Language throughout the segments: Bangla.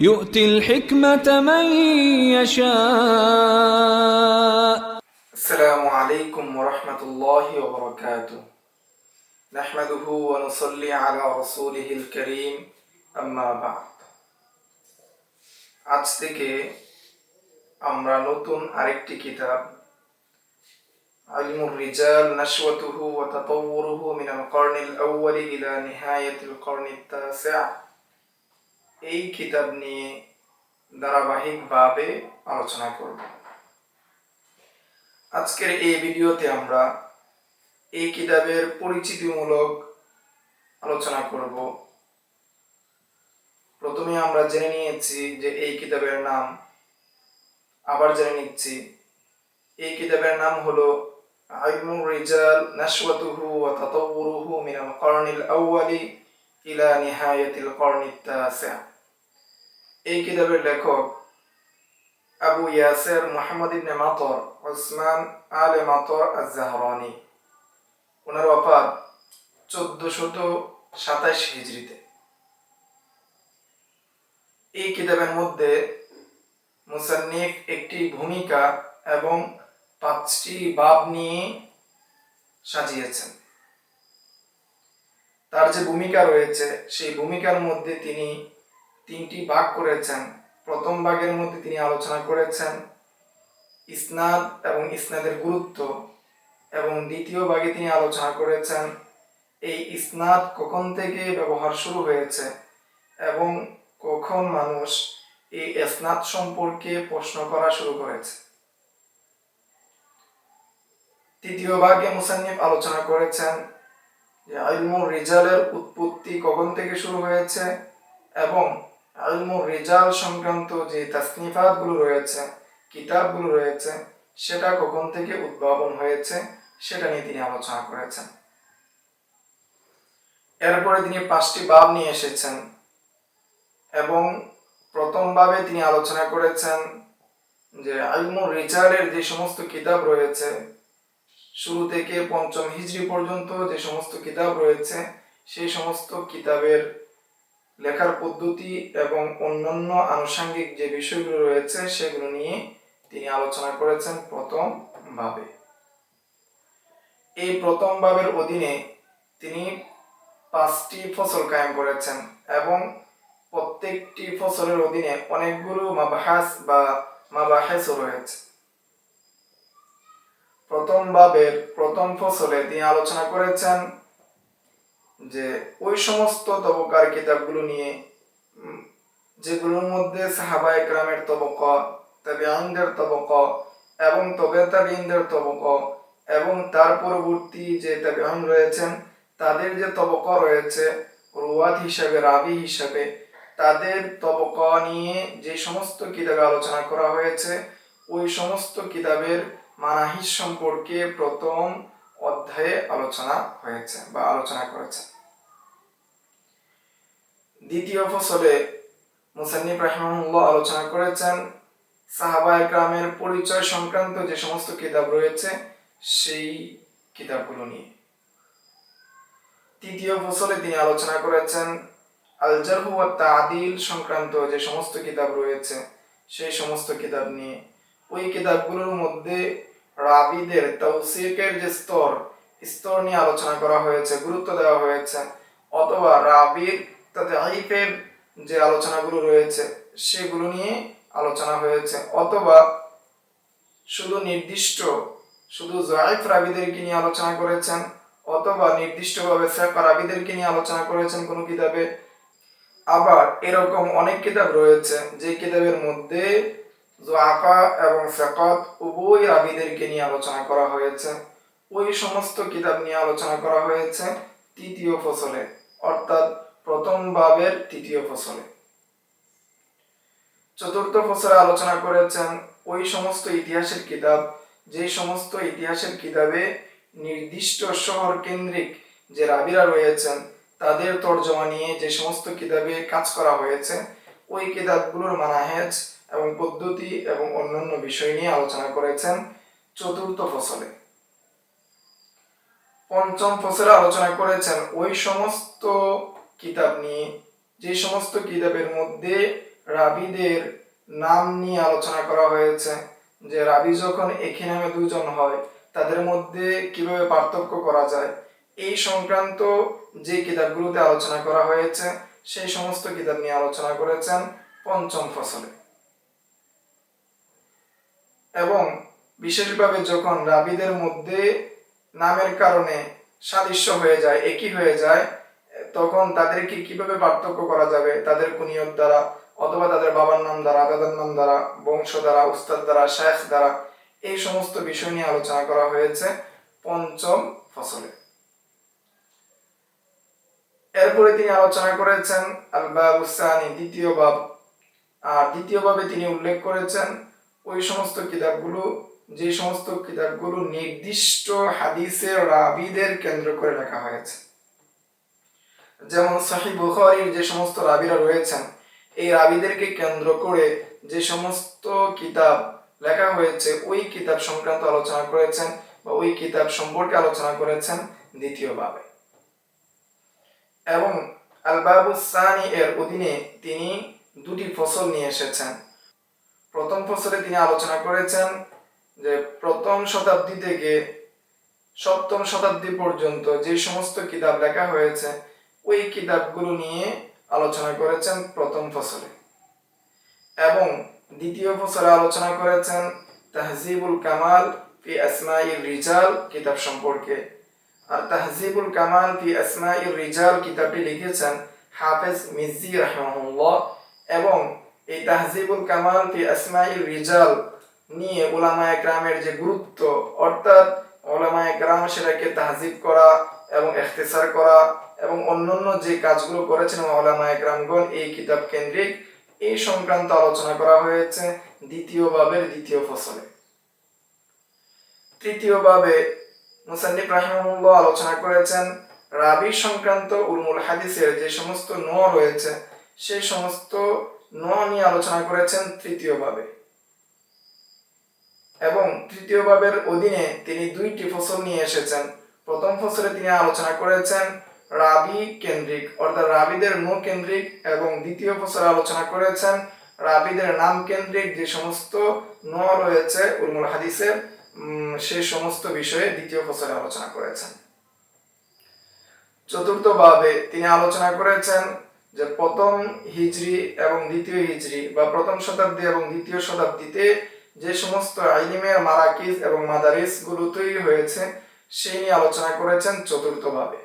يؤتي الحكمة من يشاء السلام عليكم ورحمة الله وبركاته نحمده ونصلي على رسوله الكريم أما بعد আজ থেকে আমরা নতুন আরেকটি কিতাব علم الرجال نشوته وتطوره من القرن الأول إلى نهاية القرن التاسع এই কিতাব নিয়ে ধারাবাহিকভাবে আলোচনা করব। আজকের এই ভিডিওতে আমরা এই কিতাবের পরিচিতিমূলক আলোচনা করব। প্রথমে আমরা জেনে নিয়েছি যে এই কিতাবের নাম, আবার জেনে নিচ্ছি, এই কিতাবের নাম হলো রিজাল নাশওয়াতুহু ওয়া তাতাওউরুহু মিনাল কর্নিল আউয়ালি ইলা নিহায়াতিল কর্নিত তাসিআ এই কিতাবের লেখক আবু ইয়াসের মোহাম্মদ ইবনে মাতর, ওসমান আলে মাতর আজ-জাহরানি। ওনার ওফাত চোদ্দশত সাতাইশ হিজরিতে এই কিতাবের মধ্যে মুসান্নিফ একটি ভূমিকা এবং পাঁচটি বাব নিয়ে সাজিয়েছেন। তার যে ভূমিকা রয়েছে, সেই ভূমিকার মধ্যে তিনি তিনটি ভাগ করেছেন। প্রথম ভাগের মধ্যে তিনি আলোচনা করেছেন ইসনাদ এবং ইসনাদের গুরুত্ব এবং দ্বিতীয় ভাগে তিনি আলোচনা করেছেন এই ইসনাদ কখন থেকে ব্যবহার শুরু হয়েছে এবং কখন মানুষ এই ইসনাদ সম্পর্কে প্রশ্ন করা শুরু করেছে। তৃতীয় ভাগে মুসান্নিফ আলোচনা করেছেন যে আইলমুর রিজালের উৎপত্তি কখন থেকে শুরু হয়েছে এবং আলমুর রেজাল সংক্রান্ত যে তাসনিফাতগুলো রয়েছে, কিতাবগুলো রয়েছে, সেটা কখন থেকে উদ্ভাবন হয়েছে, সেটা নিয়ে তিনি আলোচনা করেছেন। এরপরে তিনি পাঁচটি বাব নিয়ে এসেছেন এবং প্রথম ভাবে তিনি আলোচনা করেছেন যে আলমুর রিজালের যে সমস্ত কিতাব রয়েছে, শুরু থেকে পঞ্চম হিজড়ি পর্যন্ত যে সমস্ত কিতাব রয়েছে, সেই সমস্ত কিতাবের লেখার পদ্ধতি এবং অন্যান্য আনুষঙ্গিক যে বিষয়গুলো রয়েছে সেগুলো নিয়ে তিনি আলোচনা করেছেন প্রথম ভাবে এই প্রথম ভাবের অধীনে তিনি পাঁচটি ফসল কায়েম করেছেন এবং প্রত্যেকটি ফসলের অধীনে অনেকগুলো মাবাহাস বা মাবাহেসও রয়েছে। প্রথম ভাবের প্রথম ফসলে তিনি আলোচনা করেছেন যে ওই সমস্ত তবকার কিতাবগুলো নিয়ে যেগুলোর মধ্যে সাহাবা একরামের তবক তবে তবক এবং তবে তাবিনদের তবক এবং তার পরবর্তী যে তবে রয়েছেন, তাদের যে তবক রয়েছে, রুয়াত হিসাবে, রাবি হিসাবে, তাদের তবক নিয়ে যে সমস্ত কিতাবে আলোচনা করা হয়েছে, ওই সমস্ত কিতাবের মানাহিস সম্পর্কে প্রথম অধ্যায়ে আলোচনা হয়েছে বা আলোচনা করেছে। দ্বিতীয় ফসলে মুসান্নিফ রাহিমাহুল্লাহ আলোচনা করেছেন সাহাবা একরামের পরিচয় সংক্রান্ত যে সমস্ত কিতাব রয়েছে, সেই কিতাবগুলো নিয়ে। তৃতীয় ফসলে তিনি আলোচনা করেছেন আল জারহু সংক্রান্ত যে সমস্ত কিতাব রয়েছে, সেই সমস্ত কিতাব নিয়ে। ওই কিতাবগুলোর মধ্যে রাবিদের তৌসিকের যে স্তর স্তর নিয়ে আলোচনা করা হয়েছে, গুরুত্ব দেওয়া হয়েছে, অথবা রাবির তাতে আইফের যে আলোচনাগুলো রয়েছে, সেগুলো নিয়ে আলোচনা হয়েছে। অথবা শুধু নির্দিষ্ট, শুধু জয়ফ রাবিদেরকে নিয়ে আলোচনা করেছেন, অথবা নির্দিষ্টভাবে ফেকা রাবিদেরকে নিয়ে আলোচনা করেছেন কোনো কিতাবে। আবার এরকম অনেক কিতাব রয়েছে, যে কিতাবের মধ্যে জোয়াফা এবং ফেকত উভয় রাবিদেরকে নিয়ে আলোচনা করা হয়েছে। ওই সমস্ত কিতাব নিয়ে আলোচনা করা হয়েছে তৃতীয় ফসলে। অর্থাৎ প্রথম বাবের তৃতীয় ফসলে। চতুর্থ ফসলে আলোচনা করেছেন ওই সমস্ত ইতিহাসের কিতাব, যে সমস্ত ইতিহাসের কিতাবে নির্দিষ্ট শহর কেন্দ্রিক যে রাবিরা রয়েছেন, তাদের তর্জমা নিয়ে যে সমস্ত কিতাবে কাজ করা হয়েছে, ওই কিতাবগুলোর মানাহেজ এবং পদ্ধতি এবং অন্যান্য বিষয় নিয়ে আলোচনা করেছেন চতুর্থ ফসলে। পঞ্চম ফসলে আলোচনা করেছেন ওই সমস্ত কিতাব নিয়ে যে সমস্ত কিতাবের মধ্যে রাবিদের নাম নিয়ে আলোচনা করা হয়েছে, যে রাবি যখন একই নামে দুজন হয়, তাদের মধ্যে কীভাবে পার্থক্য করা যায়, এই সংক্রান্ত যে কিতাবগুলোতে আলোচনা করা হয়েছে, সেই সমস্ত কিতাব নিয়ে আলোচনা করেছেন পঞ্চম ফসলে। এবং বিশেষভাবে যখন রাবিদের মধ্যে নামের কারণে সাদৃশ্য হয়ে যায়, একই হয়ে যায় তখন তাদেরকে কীভাবে পার্থক্য করা যাবে? তাদের কুনিয়ত দ্বারা অথবা তাদের বাবার নাম দ্বারা, দাদার নাম দ্বারা, বংশ দ্বারা, উস্তাদ দ্বারা শেখ দ্বারা এই সমস্ত বিষয় নিয়ে আলোচনা করা হয়েছে পঞ্চম ফসলে। এরপরে তিনি আলোচনা করেছেন আল দ্বিতীয় বাব। আর দ্বিতীয় ভাবে তিনি উল্লেখ করেছেন ওই সমস্ত কিতাবগুলো, যে সমস্ত কিতাবগুলো নির্দিষ্ট হাদিসের রাবিদের কেন্দ্র করে লেখা হয়েছে। যেমন সাহি বুখারীর যে সমস্ত রাবিরা রয়েছেন, এই রাবিদেরকে কেন্দ্র করে যে সমস্ত কিতাব লেখা হয়েছে, ওই কিতাব সংক্রান্ত আলোচনা করেছেন বা ওই কিতাব সম্পর্কে আলোচনা করেছেন দ্বিতীয় ভাবে এবং আল বাবুসানি এর অধীনে তিনি দুটি ফসল নিয়ে এসেছেন। প্রথম ফসলে তিনি আলোচনা করেছেন যে প্রথম শতাব্দী থেকে সপ্তম শতাব্দী পর্যন্ত যে সমস্ত কিতাব লেখা হয়েছে ওই কিতাবগুলো নিয়ে আলোচনা করেছেন প্রথম ফসলে। এবং দ্বিতীয় ফসলে আলোচনা করেছেন তাহজিবুল কামাল ফি আসমাইল রিজাল কিতাব সম্পর্কে। আর তাহজিবুল কামাল ফি আসমাইল রিজাল কিতাবটি লিখেছেন হাফেজ মিজি রাহমাহুল্লাহ। এবং এই তাহজিবুল কামাল ফি আসমাইল রিজাল নিয়ে ওলামা একরামের যে গুরুত্ব, অর্থাৎ ওলামা একরাম সেটাকে তাহজিব করা এবং এখতেসার করা এবং অন্যান্য যে কাজগুলো করেছেন ওলামা একরামগণ, এই কিতাব কেন্দ্রিক এই সংক্রান্ত আলোচনা করা হয়েছে দ্বিতীয় বাবের দ্বিতীয় ফসলে। তৃতীয় বাবে মুসান্নিফ রাহিমাহুল্লাহ আলোচনা করেছেন রাবি সংক্রান্ত উলমুল হাদিসের যে সমস্ত নোয়া রয়েছে সেই সমস্ত নোয়া নিয়ে আলোচনা করেছেন তৃতীয় ভাবে এবং তৃতীয় ভাবের অধীনে তিনি দুইটি ফসল নিয়ে এসেছেন। প্রথম ফসলে তিনি আলোচনা করেছেন রাবি কেন্দ্রিক, অর্থাৎ রাবিদের নো কেন্দ্রিক এবং দ্বিতীয় ফসলে আলোচনা করেছেন। রাবিদের নাম কেন্দ্রিক যে সমস্ত নোয়া রয়েছে উলমুল হাদিসের সেই সমস্ত বিষয়ে দ্বিতীয় ফসলে আলোচনা করেছেন। চতুর্থ ভাবে তিনি আলোচনা করেছেন যে প্রথম হিজরি এবং দ্বিতীয় হিজরি বা প্রথম শতাব্দী এবং দ্বিতীয় শতাব্দীতে যে সমস্ত আইলিমের মারাকিজ এবং মাদারিসগুলো তৈরি হয়েছে, সেই নিয়ে আলোচনা করেছেন চতুর্থ ভাবে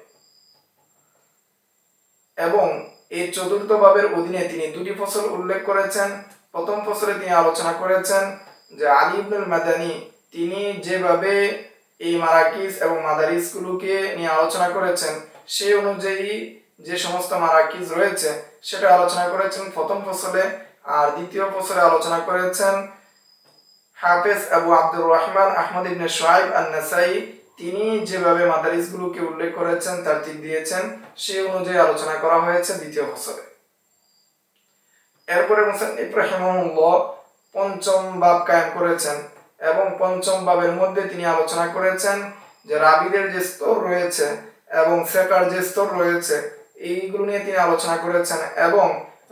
এবং এই চতুর্থ ভাবের অধীনে তিনি দুটি ফসল উল্লেখ করেছেন। প্রথম ফসলে তিনি আলোচনা করেছেন যে আলী ইবনুল মাদানী তিনি যেভাবে এই মারাকিজ এবং মাদারিস গুলোকে নিয়ে আলোচনা করেছেন সেই অনুযায়ী যে সমস্ত মারাকিজ রয়েছে সেটা আলোচনা করেছেন প্রথম ফসলে আর দ্বিতীয় ফসলে আলোচনা করেছেন হাফেজ আবু আব্দুর রহমান, আহমদ ইবনে সোহাইব নাসাই তিনি যেভাবে মাদারিসগুলোকে উল্লেখ করেছেন, তার ঠিক দিয়েছেন সেই অনুযায়ী আলোচনা করা হয়েছে দ্বিতীয় ফসলে। এরপরে মুসান্নিফ রাহিমাহুল্লাহ পঞ্চম বাব কায়েম করেছেন এবং পঞ্চম বাবের মধ্যে তিনি আলোচনা করেছেন যে রাবিদের যে স্তর রয়েছে এবং সেকার যে স্তর রয়েছে, এইগুলো নিয়ে তিনি আলোচনা করেছেন এবং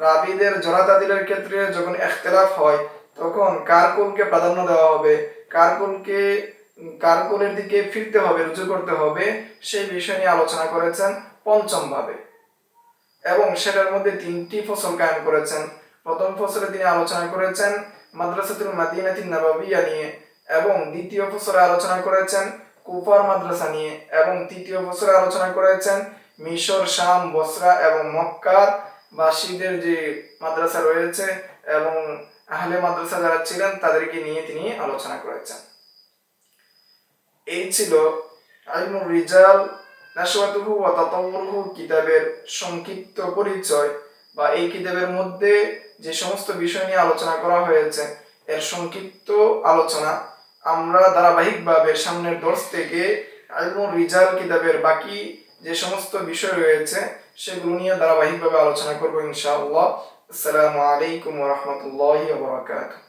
রাবিদের জরাতাদিলের ক্ষেত্রে যখন এখতলাফ হয়, তখন কার কোনকে প্রাধান্য দেওয়া হবে? কার কুলকে কার কুলের দিকে ফিরতে হবে, রুজু করতে হবে, সেই বিষয় নিয়ে আলোচনা করেছেন পঞ্চম ভাবে এবং সেটার মধ্যে তিনটি ফসল কায়েম করেছেন। প্রথম ফসলে তিনি আলোচনা করেছেন মাদ্রাসাতুল মাদিনাতিন নাবাবিয়া নিয়ে এবং দ্বিতীয় ফসলে আলোচনা করেছেন কুফার মাদ্রাসা নিয়ে এবং তৃতীয় ফসলে আলোচনা করেছেন মিশর, শাম, বসরা এবং মক্কার বাসীদের যে মাদ্রাসা রয়েছে এবং আহলে মাদ্রাসা যারা ছিলেন তাদেরকে নিয়ে তিনি আলোচনা করেছেন। এই ছিল আইনুর রিজাল। ওয়া কিতাবের সংক্ষিপ্ত পরিচয় বা এই কিতাবের মধ্যে যে সমস্ত বিষয় নিয়ে আলোচনা করা হয়েছে, এর সংক্ষিপ্ত আলোচনা আমরা ধারাবাহিকভাবে সামনের দর্শ থেকে আইনুর রিজাল কিতাবের বাকি যে সমস্ত বিষয় রয়েছে, সেগুলো নিয়ে ধারাবাহিকভাবে আলোচনা করব ইনশাআল্লাহ। আসসালামু আলাইকুম ওয়া রাহমাতুল্লাহি ওয়া বারাকাতুহু।